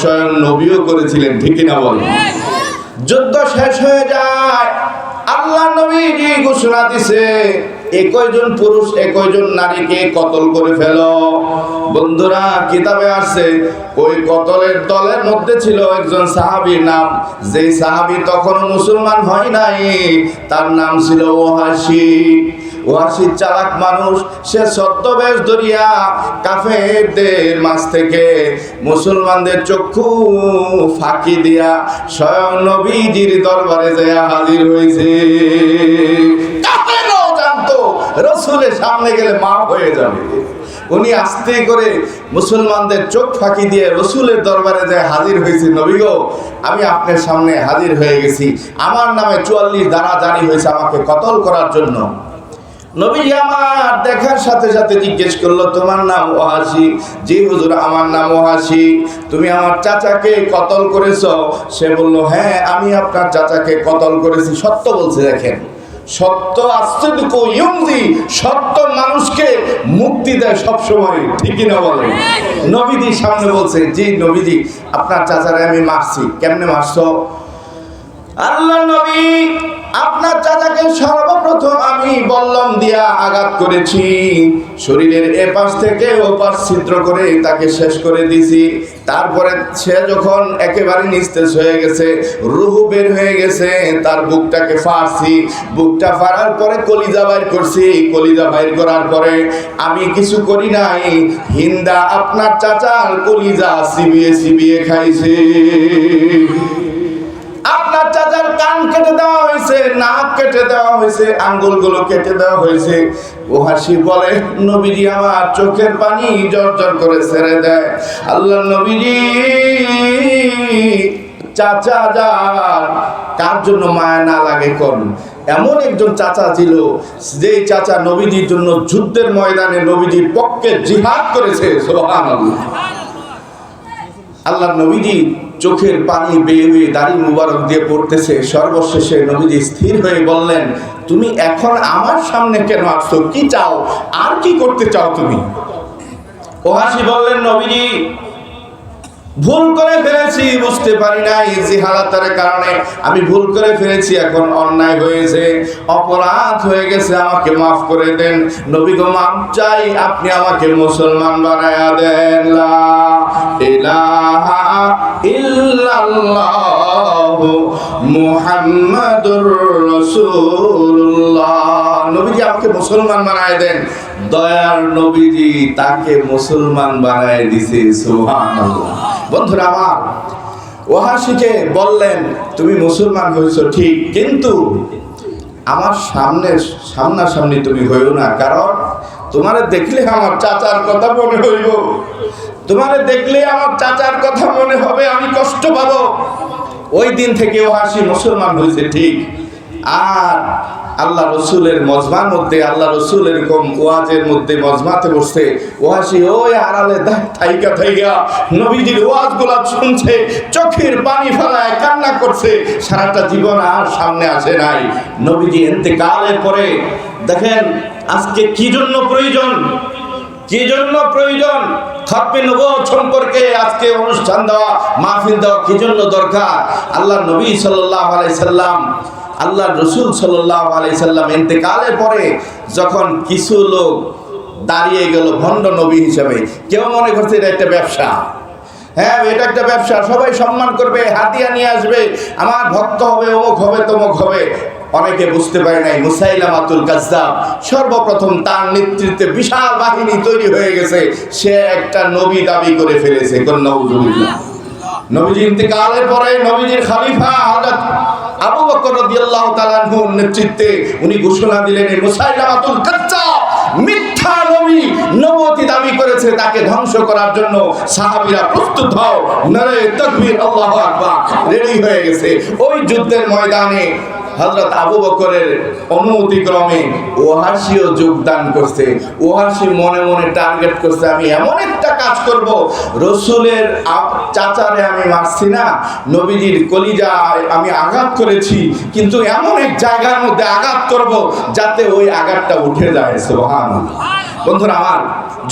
স্বয়ং নবীও করেছিলেন, ঠিক না বলেন যুদ্ধ শেষ হয়ে যায়, আল্লাহ নবী ঘোষণা দিছে একজন পুরুষ একজন নারীকে কতল করে ফেল। বন্ধুরা, কিতাবে আসছে, ওই কতলের দলের মধ্যে ছিল একজন সাহাবীর নাম। যেই সাহাবী তখন মুসলমান হয় নাই, তার নাম ছিল ওহাসি ওয়াসি চালাক মানুষ, সে ছদ্মবেশ ধরিয়া কাফেরদের মাঝ থেকে মুসলমানদের চক্ষু ফাঁকি দিয়া স্বয়ং নবীজির দরবারে যায় হাজির হয়েছে জানতো, রসুলের সামনে গেলে মা হয়ে যাবে। উনি আস্তে করে মুসলমানদের চোখ ফাঁকি দিয়ে রসুলের দরবারে যায় হাজির হয়েছে নবী গো, আমি আপনার সামনে হাজির হয়ে গেছি। আমার নামে চুয়াল্লিশ দ্বারা জারি হয়েছে আমাকে কতল করার জন্য? নবী আমার দেখার সাথে সাথে জিজ্ঞেস করল, তোমার নাম ওহাসি? জি হুজুর, আমার নাম ওহাসি। তুমি আমার চাচাকে কতল করেছ? সে বলল হ্যাঁ আমি আপনার চাচাকে কতল করেছি। সত্য বলছে, দেখেন। সত্য আশ্চর্য ইয়ংজি সত্য মানুষকে মুক্তি দেয় সবসময়। ঠিকই না বলে নবীজি সামনে বলছে, জি নবীজি, আপনার চাচারে আমি মারছি। কেমনে মারছো? আল্লাহ নবী, আপনার চাচাকে সর্বপ্রথম আমি বল্লম দিয়া আঘাত করেছি। শরীরের এপাশ থেকে ওপাশ ছিদ্র করে তাকে শেষ করে দিছি তারপরে সে যখন একেবারে নিস্তেজ হয়ে গেছে, রুহু বের হয়ে গেছে, তার বুকটাকে ফাড়ছি। বুকটা ফাড়ার পরে কলিজা বাইর করছি। কলিজা বাইর করার পরে আমি কিছু করি নাই। হিন্দা আপনার চাচার কলিজা সিবিয়ে সিবিয়ে খাইছে। চাচার কান কেটে দেওয়া হয়েছে, নাক কেটে দেওয়া হয়েছে, আঙ্গুলগুলো কেটে দেওয়া হয়েছে। ও হাসি বলে, নবীজি আমার চোখের পানি জর জর করে ছেড়ে দেয়। আল্লাহ নবীজি, চাচা যান, কার জন্য মায়া না লাগে করুন এমন একজন চাচা ছিল যে চাচা নবীজির জন্য যুদ্ধের ময়দানে নবীজির পক্ষে জিহাদ করেছে আল্লাহ নবীজি চোখের পানি বেয়ে বেয়ে দাড়ি মুবারক দিয়ে পড়তেছে। সর্বশেষে নবীজি স্থির হয়ে বললেন, তুমি এখন আমার সামনে কেন আসছো? কি চাও? আর কি করতে চাও তুমি? ওহাসি বললেন, নবীজি ভুল করে ফেলেছি, বুঝতে পারি নাই জিহালাতের কারণে। আমি ভুল করে ফেলেছি, এখন অন্যায় হয়েছে, অপরাধ হয়ে গেছে, আমাকে মাফ করে দেন। নবী গো চাই, আপনি আমাকে মুসলমান বানায়া দেন। লা মুহাম্মাদুর রাসূলুল্লাহ। নবীজি, আমাকে মুসলমান বানায় দেন। দয়ার নবীজি তাকে মুসলমান বানায় দিছে বন্ধুরা আমার, ওহাসিকে বললেন, তুমি মুসলমান হয়েছো, ঠিক, কিন্তু আমার সামনে, সামনাসামনি তুমি হইও না, কারণ তোমারে দেখলে আমার চাচার কথা মনে হইব। তোমারে দেখলে আমার চাচার কথা মনে হবে, আমি কষ্ট পাবো। ওই দিন থেকে ওহাসি মুসলমান হয়েছে, ঠিক। আর আল্লাহ রসুলের মজমার মধ্যে, আল্লাহ রসুল এরকম ওয়াজের মধ্যে মজমাতে বসছে। ওয়াসি ওই আড়ালে থাইকা থাইকা নবীজির ওয়াজগুলা শুনছে, চোখের পানি ফেলায় কান্না করছে। সারাটা জীবন আর সামনে আসে নাই। নবীজি এতেকালের পরে, দেখেন, আজকে কি জন্য প্রয়োজন? কি জন্য প্রয়োজন? খতমে নবুয়ত সম্পর্কে আজকে অনুষ্ঠান দেওয়া, মাহফিল দেওয়া কি জন্য দরকার? আল্লাহ নবী সাল্লাল্লাহু আলাইহি সাল্লাম আল্লাহ রসুল সাল্লাল্লাহু আলাইহি সাল্লাম ইন্তেকালের পরে যখন কিছু লোক দাঁড়িয়ে গেল ভণ্ড নবী হিসেবে, কেউ মনে করছে এটা একটা ব্যবসা। হ্যাঁ এটা একটা ব্যবসা, সবাই সম্মান করবে, হাতিয়া নিয়ে আসবে, আমার ভক্ত হবে, অমুক হবে, তমুক হবে। অনেকে বুঝতে পারে নাই, মুসাইলাম আব্দুল কাজ্জাব সর্বপ্রথম তার নেতৃত্বে বিশাল বাহিনী তৈরি হয়ে গেছে। সে একটা নবী দাবি করে ফেলেছে। কন্যাউজুবিল্লাহ নবীজি ইন্তেকালের পরে নবীজির খালিফা হযরত আবু বকর রাদিয়াল্লাহু তাআলা আনহুর নেতৃত্বে উনি ঘোষণা দিলেন এই মুসাইলামাতুল কাজ্জাব, মিথ্যা নবী নবতী দাবি করেছে, তাকে ধ্বংস করার জন্য সাহাবীরা প্রস্তুত হও। নারে তাকবীর, আল্লাহু আকবার, রেডি হয়ে গেছে। ওই যুদ্ধের ময়দানে হজরত আবু বকরের অনুমতি ক্রমে ওহাসিও যোগদান করছে। ওহাসি মনে মনে টার্গেট করছে, আমি এমন একটা কাজ করব। রসুলের চাচারে আমি মারছি না, নবীজির কলিজায় আমি আঘাত করেছি, কিন্তু এমন এক জায়গার মধ্যে আঘাত করব যাতে ওই আঘাতটা উঠে যায়, সুবহানাল্লাহ। বন্ধুরা আমার,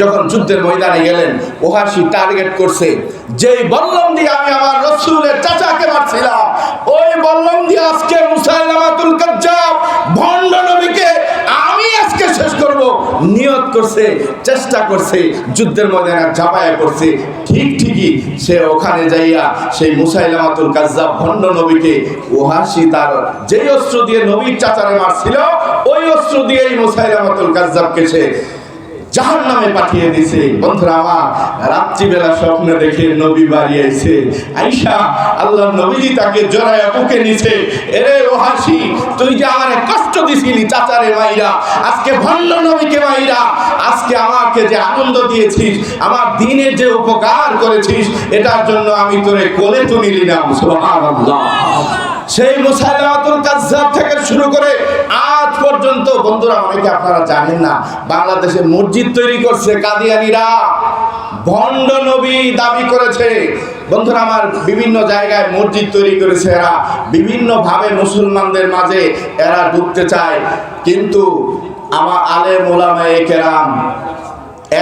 যখন যুদ্ধের ময়দানে গেলেন ওহাসি টার্গেট করছে, যেই বল্লম দিয়ে আমি আমার রসুলের চাচাকে মারছিলাম করছে, চেষ্টা করছে, যুদ্ধের ময়দানে ঝাঁপায়া করছে। ঠিক ঠিকই সে ওখানে যাইয়া সেই মুসাইলামাতুল কাজ্জাব ভণ্ড নবীকে ওহাসি তার যেই অস্ত্র দিয়ে নবীর চাচারে মারছিল, ওই অস্ত্র দিয়েই মুসাইলামাতুল কাজ্জাবকে সে জাহান নামে পাঠিয়ে দিছে বন্ধুরা আমার রাত্রিবেলা স্বপ্ন দেখে নবী বাড়ি আইছে। আইসা, আল্লাহ নবীজি তাকে জড়ায়া বুকে নিছে। এরে ও হাসি তুই যে আমারে কষ্ট দিছিলি, চাচারে মাইরা, আজকে ভণ্ড নবীকে মাইরা, আজকে আমাকে যে আনন্দ দিয়েছিস, আমার দিনের যে উপকার করেছিস, এটার জন্য আমি তোরে কোলে তুলে নিলাম, সুবহানাল্লাহ। সেই মুসাইলামাতুল কাজ্জাব থেকে শুরু করে পর্যন্ত, বন্ধুরা, অনেকে আপনারা জানেন না, বাংলাদেশে মসজিদ তৈরি করছে কাদিয়ানিরা। ভণ্ড নবী দাবি করেছে। বন্ধুরা, আমার বিভিন্ন জায়গায় মসজিদ তৈরি করেছে এরা। বিভিন্ন ভাবে মুসলমানদের মাঝে এরা ঢুকতে চায়। কিন্তু আমার আলে মোলামায়ে কেরাম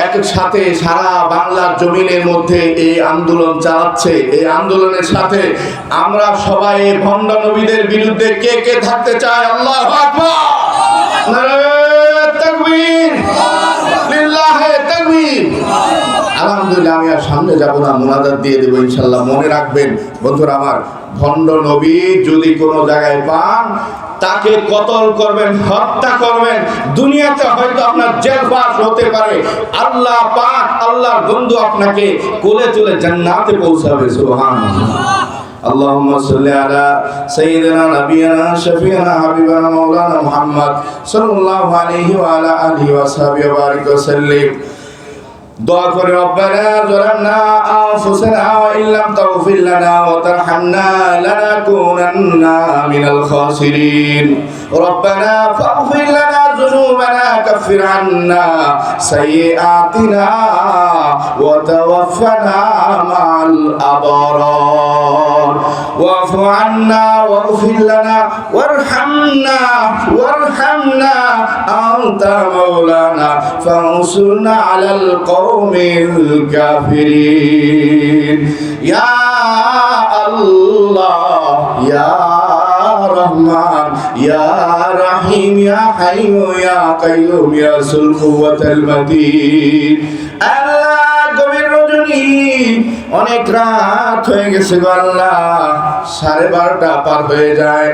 একসাথে সারা বাংলার জমিনের মধ্যে এই আন্দোলন চালাচ্ছে। এই আন্দোলনের সাথে আমরা সবাই ভণ্ড নবীদের বিরুদ্ধে কে কে থাকতে চাই আল্লাহ আকবার নারায়ে তাকবীর লিল্লাহে তাকবীর আলহামদুলিল্লাহ, আমি আর সামনে না দিয়ে দেবো মনে রাখবেন। বন্ধুরা আমার, ভণ্ড নবী যদি কোনো জায়গায় তাকে কতল করবেন, হত্যা করবেন, দুনিয়াতে হয়তো আপনার জেলবাস হতে পারে। আল্লাহ পাক, আল্লাহর বন্ধু আপনাকে কোলে চলে জান্নাতে পৌঁছাবে, সুবহানাল্লাহ। اللهم صل على سيدنا نبينا شفيعنا حبيبنا مولانا محمد صلى الله عليه وعلى اله وصحبه وبارك وسلم دعا করে ربنا ظلمنا أنفسنا وإن لم تغفر لنا وترحمنا لنكونن من الخاسرين ربنا فاغفر لنا ذنوبنا كفر عنا سيئاتنا وتوفنا مع الأبرار واعف عنا واغفر لنا وارحمنا وارحمنا. أنت مولانا فانصرنا على القوم الكافرين. يا الله يا رحمن يا رحيم يا حي يا قيوم يا سلطة القوة المتين. الله অনেক রাত হয়ে গেছে সাড়ে বারোটা পার হয়ে যায়।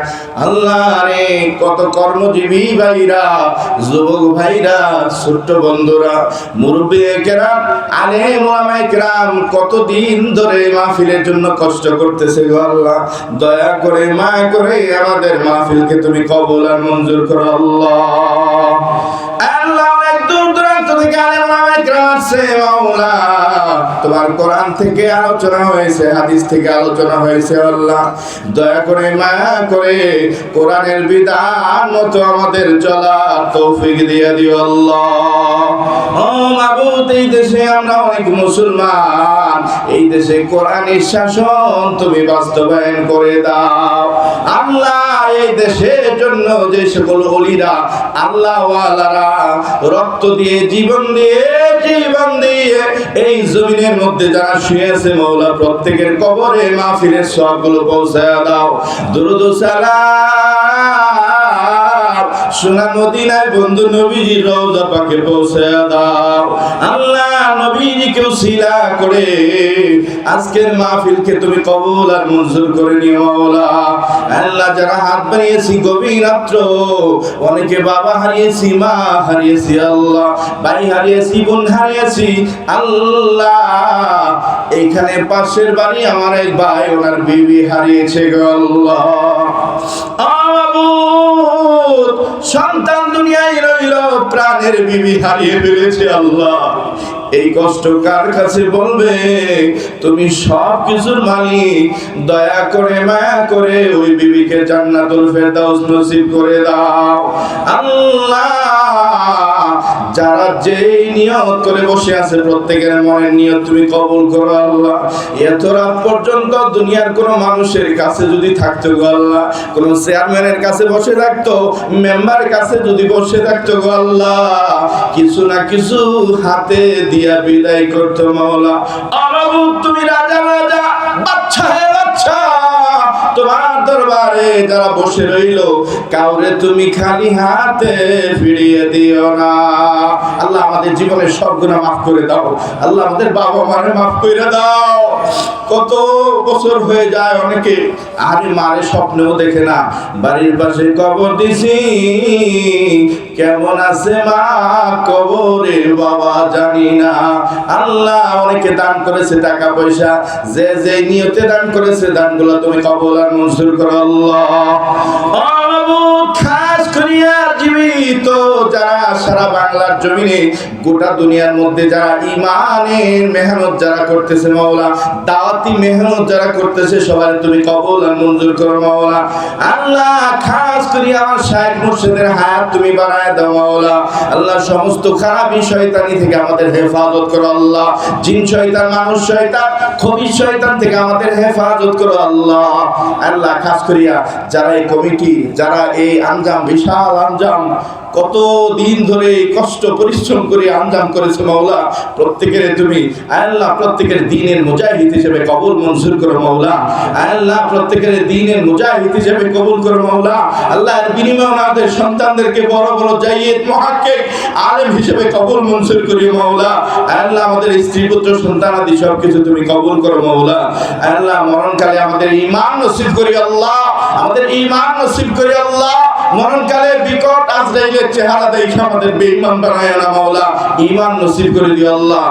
আল্লাহ রে কত কর্মজীবী ভাইরা, যুবক ভাইরা, ছোট্ট বন্ধুরা মুরব্বী কেরাম আলে মোলামাই কেরাম কতদিন ধরে মাহফিলের জন্য কষ্ট করতেছে গো আল্লাহ। দয়া করে, মায়া করে আমাদের মাহফিলকে তুমি কবল আর মঞ্জুর করো আল্লাহ। তোমার কোরআন থেকে আলোচনা হয়েছে, হাদিস থেকে আলোচনা হয়েছে, আল্লাহ। দয়া করে মায়া করে কোরআনের বিধান মতো আমাদের চলা তৌফিক দিয়ে দিও, আল্লাহ। ও মাবুত এই দেশে আমরা অনেক মুসলমান। এই দেশে কোরআনের শাসন তুমি বাস্তবায়ন করে দাও। আল্লাহ এই দেশের জন্য যে সকল অলিরা আল্লাহ রক্ত দিয়ে, জীবন দিয়ে জীবন দিয়ে এই জমিনের মধ্যে যারা শুয়ে আছে মৌলা প্রত্যেকের কবরে মাহফিলের সবগুলো পৌঁছায় দাও। দুরুদ সালাম। সোনা মদিনায় বন্ধু নবীজি রওজা পাকে পৌঁছে দাও। আল্লাহ নবীজিকেও শিলা করে আজকের মাহফিলকে তুমি কবুল আর মঞ্জুর করে নিও, মাওলা। আল্লাহ যারা হাত বাড়িয়েছি গভীর রাত্র, অনেকে বাবা হারিয়েছি, মা হারিয়েছি, আল্লাহ। ভাই হারিয়েছি, বোন হারিয়েছি, আল্লাহ। এইখানে পাশের বাড়ি আমার এক ভাই, ওনার বিবি হারিয়েছে গো, আল্লাহ। সন্তান দুনিয়ায় রইল, প্রাণের বিবি হারিয়ে ফেলেছে আল্লাহ। এই কষ্ট কার কাছে বলবে? তুমি সব কিছুর মালিক। দয়া করে, মায়া করে ওই বিবিকে জান্নাতুল ফেরদাউস নসিব করে দাও। আল্লাহ! যারা যেই নিয়ত করে বসে আছে প্রত্যেকের মনের নিয়ত তুমি কবুল করো আল্লাহ। এত রাত পর্যন্ত দুনিয়ার কোন মানুষের কাছে যদি থাকতো গো আল্লাহ, কোন চেয়ারম্যানের কাছে বসে থাকতো মেম্বারের কাছে যদি বসে থাকতো গো আল্লাহ, কিছু না কিছু হাতে দিয়া বিদায় করতো মাওলা। তুমি রাজা রাজা বাচ্চা হে বাচ্চা তোমার দরবারে যারা বসে রইল, কাউরে তুমি খালি হাতে ফিরিয়ে দিও না। আল্লাহ আমাদের জীবনের সব গুণা মাফ করে দাও। আল্লাহ আমাদের বাবা মারে মাফ করে দাও। কত বছর হয়ে যায় অনেকে, আরে মারে স্বপ্নেও দেখে না। বাড়ির পাশে কবর দিছি, কেমন আছে মা? কবরে বাবা জানি না। আল্লাহ অনেকে দান করেছে টাকা পয়সা, যে যে নিয়তে দান করেছে দানগুলো তুমি কবল আর মঞ্জুর করো আল্লাহ। খাস করিয়া জীবিত, যারা সারা বাংলার জমিনে গোটা দুনিয়ার মধ্যে যারা ইমানের মেহনত যারা করতেছে মাওলা, দাওয়াতি মেহনত যারা করতেছে সবাই তুমি কবল আর মঞ্জুর করো মাওলা। আল্লাহ, খাস করিয়া আমার শায়েখ মুর্শিদের হায়াত তুমি বাড়ায় দাও মাওলা। আল্লাহ, সমস্ত খারাপ শয়তানি থেকে আমাদের হেফাজত করো আল্লাহ। জিন শয়তান, মানুষ শয়তান, খবির শয়তান থেকে আমাদের হেফাজত করো আল্লাহ। আল্লাহ, খাস করিয়া যারা এই কমিটি, যারা এই আঞ্জাম, বিশাল আঞ্জাম কত দিন ধরে কষ্ট, পরিশ্রম করে আঞ্জাম করেছে মাওলা। প্রত্যেকের তুমি, আল্লাহ প্রত্যেকের দিনের মুজাহিদ হিসেবে কবুল মঞ্জুর করো মাওলা। আল্লাহ প্রত্যেকের দিনের মুজাহিদ হিসেবে কবুল করো মাওলা। আল্লাহ এর বিনিময়ে আমাদের সন্তানদেরকে বড় বড় জাইয়েদ মুহাক্কিক আলেম হিসেবে কবুল মঞ্জুর করি মাওলা। আল্লাহ আমাদের স্ত্রী, পুত্র, সন্তান আদি সব কিছু তুমি কবুল করো মাওলা। আল্লাহ মরণকালে আমাদের ঈমান নসিব করি আল্লাহ। আমাদের ঈমান নসিব করি আল্লাহ। মরণকালে বিকট আজরাইলের চেহারা দেখে আমাদের বেঈমান বানায় না মাওলা। ঈমান নসিব করে দিও আল্লাহ।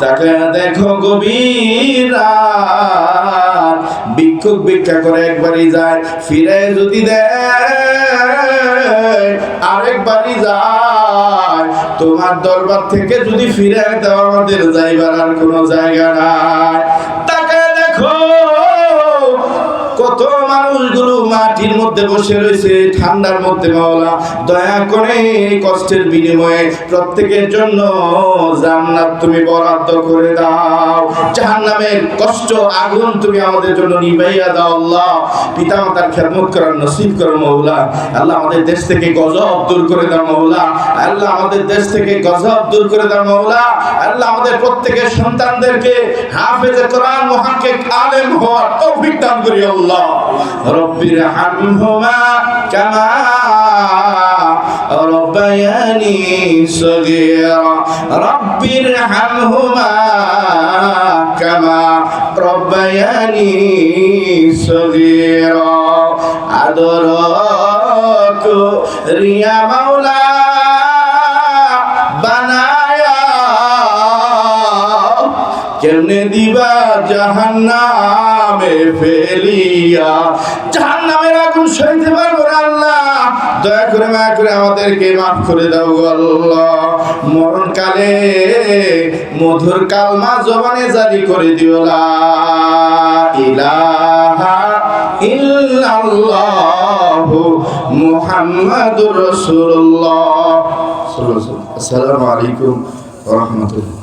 তাকে দেখো গভীর রাত। ভিক্ষুক ভিক্ষা করে একবারই যায় ফিরে যদি দেয়, আরেকবারই যায়। তোমার দরবার থেকে যদি ফিরে দাও আমাদের যাইবার আর কোনো জায়গা নাই। মাটির মধ্যে বসে রয়েছে, ঠান্ডার মধ্যে মাওলা। দয়া করে কষ্টের বিনিময়ে প্রত্যেকের জন্য জান্নাত তুমি বরাদ্দ করে দাও। জাহান্নামের কষ্ট, আগুন তুমি আমাদের জন্য নিভাইয়া দাও, আল্লাহ। পিতা মাতার খেদমত করার নসিব করো মৌলা আল্লাহ আমাদের দেশ থেকে গজব দূর করে দাও মৌলা আল্লাহ আমাদের দেশ থেকে গজব দূর করে দাও মৌলা আল্লাহ আমাদের প্রত্যেকের সন্তানদেরকে হাফেজে কোরআন মুহাক্কিক আলেম হওয়ার তৌফিক দান করি, আল্লাহ। রব্বির হামহুমা কামা ربياني صغيرا رب ارحمهما كما ربياني صغيرا أدرك ريا مولا বানায়া কেমনে দিবা জাহান্নামে ফেলিয়া। জাহান্নামের আগুন সইতে পারব না আল্লাহ। দয়া করে মায়া করে আমাদেরকে মাফ করে দাও আল্লাহ। মরণকালে মধুর কালমা জবানে জারি করে দিও ইলাহা ইল্লাল্লাহু মুহাম্মাদুর রাসূলুল্লাহ। সাল্লাল্লাহু আলাইহি ওয়া রাহমাতুল্লাহ।